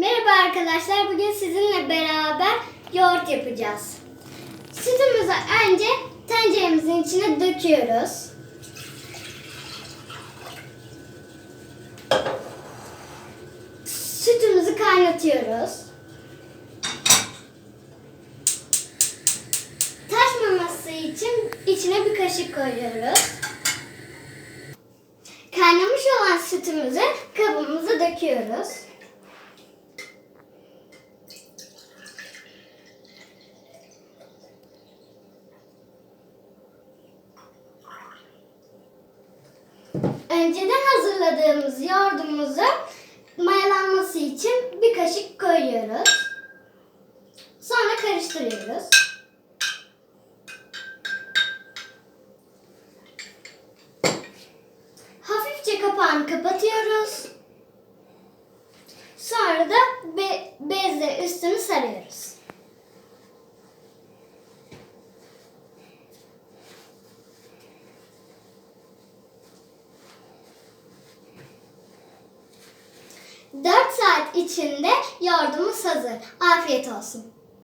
Merhaba arkadaşlar. Bugün sizinle beraber yoğurt yapacağız. Sütümüzü önce tenceremizin içine döküyoruz. Sütümüzü kaynatıyoruz. Taşmaması için içine bir kaşık koyuyoruz. Kaynamış olan sütümüzü kabımıza döküyoruz. Önceden hazırladığımız yoğurdumuzu mayalanması için bir kaşık koyuyoruz. Sonra karıştırıyoruz. Hafifçe kapağını kapatıyoruz. Sonra da be bezle üstünü sarıyoruz. Saat içinde yoğurdumuz hazır. Afiyet olsun.